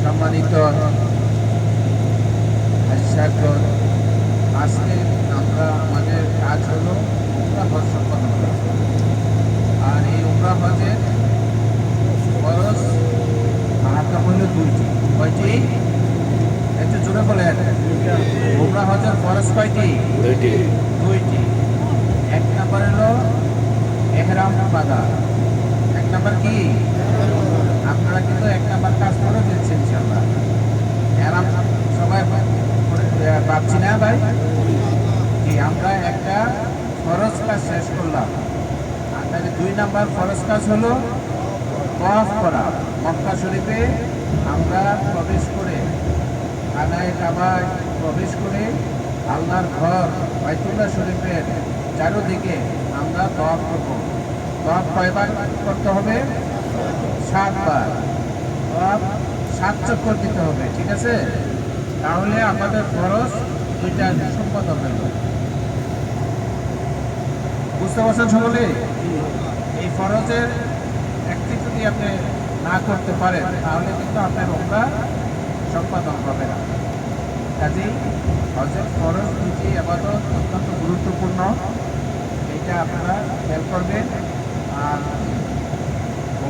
সম্মানিত আজকে আমরা আমাদের কাজ হলো উমরা হজ সম্পন্ন আর এই উমরা হজের খরচ ভাড়াটা হলো দুইটি। কয়টি? একটু জোরে বলেন উমরা হজের খরচ কয়টি? দুইটি। দুইটি। এক নাম্বার হলো এহরাম বাধা এক নাম্বার কি? আপনারা কিন্তু এক নাম্বার কাজ করে ফেলছেন ইনশাল্লাহ এহরাম সবাই পাচ্ছি না ভাই? কি, আমরা একটা ফরজ কাজ শেষ করলাম। তাহলে দুই নাম্বার ফরজ কাজ হলো ওয়াফ করা। মক্কা শরীফে আমরা প্রবেশ করে খানায় কাবায় প্রবেশ করে আল্লাহর ঘর, বাইতুল্লাহ শরীফের চারোদিকে আমরা তফ করব। তফ কয়বার করতে হবে? সাতবার সাত চক্কর দিতে হবে, ঠিক আছে? তাহলে আমাদের খরচ দুইটা সম্পাদন হইল বুঝতে পারছেন সকলে? এই ফরজের একটি যদি আপনি না করতে পারেন, তাহলে কিন্তু আপনার ওমরা সম্পাদন হবে না। কাজেই হজের ফরজ দুটি আবাদত অত্যন্ত গুরুত্বপূর্ণ। এটা আপনারা খেয়াল করবেন।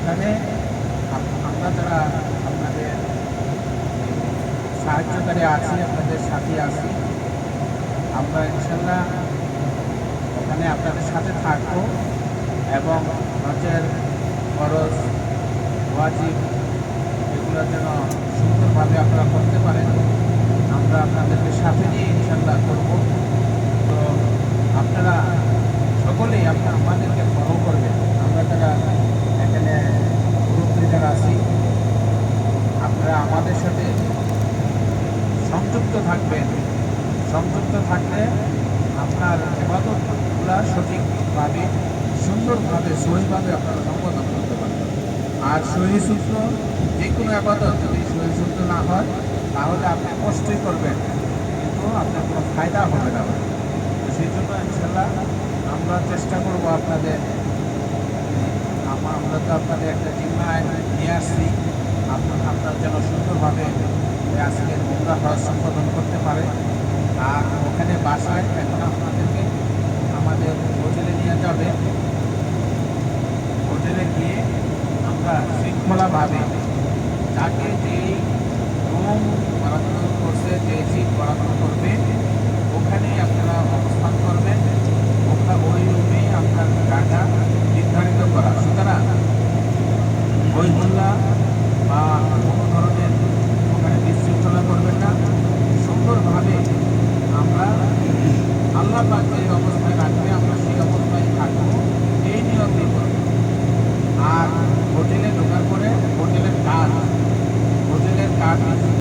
আপ- আমরা যারা আপনাদের সাহায্যকারী আছি, আপনাদের সাথে আছি, আমরা ইনশাল্লাহ ওখানে আপনাদের সাথে থাকব এবং হজের খরচ ওয়াজিব এগুলো যেন সুন্দরভাবে আপনারা করতে পারেন, আমরা আপনাদেরকে সাথে নিয়ে ইনশাল্লাহ করব। তো আপনারা সকলেই, আপনারা আমাদেরকে ফলো করবেন আমরা যারা এখানে গ্রুপ লিডার আছি আপনারা আমাদের সাথে সংযুক্ত থাকবেন। সংযুক্ত থাকলে আপনার এবাদতগুলা সঠিকভাবে, সুন্দরভাবে, সহিভাবে আপনারা সম্পাদন করতে পারবেন। আর সহি সূত্র যে কোনো আবাদত যদি সহি সূত্র না হয়, তাহলে আপনি কষ্টই করবেন। কিন্তু আপনার কোনো ফায়দা হবে না। সেই জন্য ইনশাল্লাহ আমরা চেষ্টা করব আপনাদের আমা- আমরা তো আপনাদের একটা জিম্মায় নিয়ে আসছি। আপনার আপনার যেন সুন্দরভাবে এই আজকের উমরা হজ সম্পাদন করতে পারে। আর ওখানে বাসায় এখন আপনাদেরকে আমাদের হোটেলে নিয়ে যাবে। হোটেলে গিয়ে আমরা শৃঙ্খলাভাবে যাকে যেই রুম বরাদ্দ করছে যে সিট বরাদ্দ করবে, ওখানেই আপনারা অবস্থান করবেন। ওখা ওই রুমেই আপনার জায়গা নির্ধারিত করা। সুতরাং ওই বা কোনো ধরনের ওখানে বিশৃঙ্খলা করবেন না সুন্দরভাবে আমরা আল্লাহ যে অবস্থায় রাখবে আমরা সেই অবস্থায় থাকব এই নিয়মই করব আর হোটেলে ঢোকার পরে হোটেলের কাজ হোটেলের কাজ